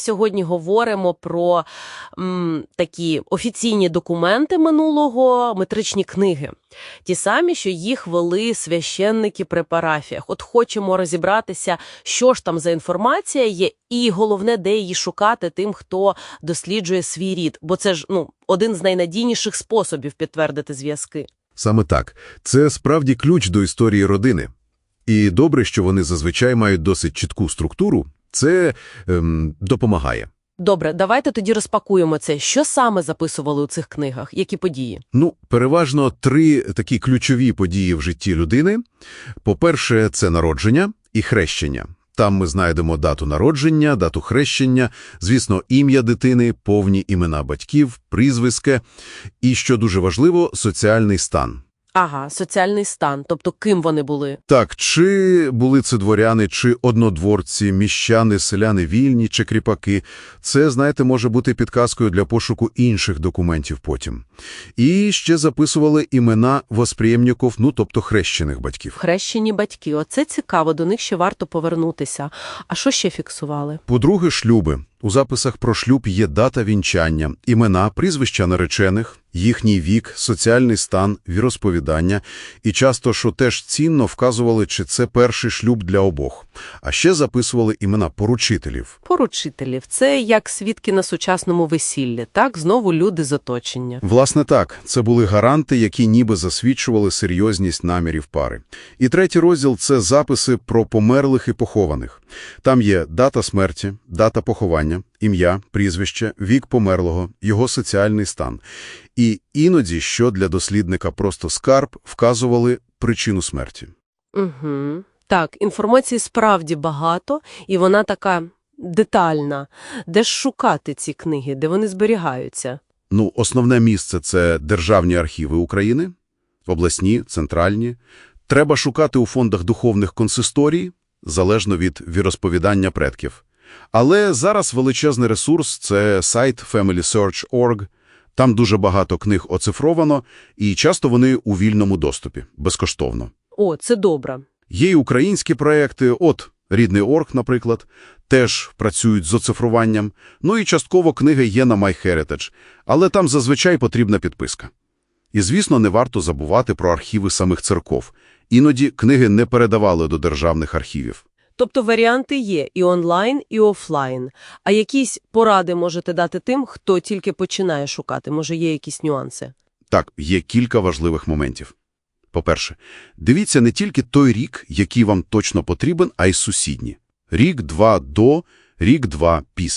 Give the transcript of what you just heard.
Сьогодні говоримо про м, такі офіційні документи минулого, метричні книги. Ті самі, що їх вели священники при парафіях. От хочемо розібратися, що ж там за інформація є, і головне, де її шукати тим, хто досліджує свій рід. Бо це ж ну, один з найнадійніших способів підтвердити зв'язки. Саме так. Це справді ключ до історії родини. І добре, що вони зазвичай мають досить чітку структуру. Це ем, допомагає. Добре, давайте тоді розпакуємо це. Що саме записували у цих книгах? Які події? Ну, переважно три такі ключові події в житті людини. По-перше, це народження і хрещення. Там ми знайдемо дату народження, дату хрещення, звісно, ім'я дитини, повні імена батьків, прізвиське і, що дуже важливо, соціальний стан. Ага, соціальний стан, тобто ким вони були. Так, чи були це дворяни, чи однодворці, міщани, селяни вільні, чи кріпаки. Це, знаєте, може бути підказкою для пошуку інших документів потім. І ще записували імена восприємників, ну, тобто хрещених батьків. Хрещені батьки. Оце цікаво, до них ще варто повернутися. А що ще фіксували? По-друге, шлюби. У записах про шлюб є дата вінчання, імена, прізвища наречених, їхній вік, соціальний стан, віросповідання. І часто, що теж цінно, вказували, чи це перший шлюб для обох. А ще записували імена поручителів. Поручителів. Це як свідки на сучасному весіллі, так? Знову люди з оточення. Власне так, це були гаранти, які ніби засвідчували серйозність намірів пари. І третій розділ – це записи про померлих і похованих. Там є дата смерті, дата поховання, ім'я, прізвище, вік померлого, його соціальний стан. І іноді, що для дослідника просто скарб, вказували причину смерті. Угу. Так, інформації справді багато, і вона така детальна. Де ж шукати ці книги, де вони зберігаються? Ну, основне місце – це Державні архіви України, обласні, центральні. Треба шукати у фондах духовних консисторій, залежно від віросповідання предків. Але зараз величезний ресурс – це сайт familysearch.org. Там дуже багато книг оцифровано, і часто вони у вільному доступі, безкоштовно. О, це добре. Є й українські проекти, от «Рідний орг», наприклад, теж працюють з оцифруванням. Ну і частково книги є на MyHeritage, але там зазвичай потрібна підписка. І, звісно, не варто забувати про архіви самих церков. Іноді книги не передавали до державних архівів. Тобто варіанти є і онлайн, і офлайн. А якісь поради можете дати тим, хто тільки починає шукати? Може, є якісь нюанси? Так, є кілька важливих моментів. По-перше, дивіться не тільки той рік, який вам точно потрібен, а й сусідні. Рік-два до, рік-два після.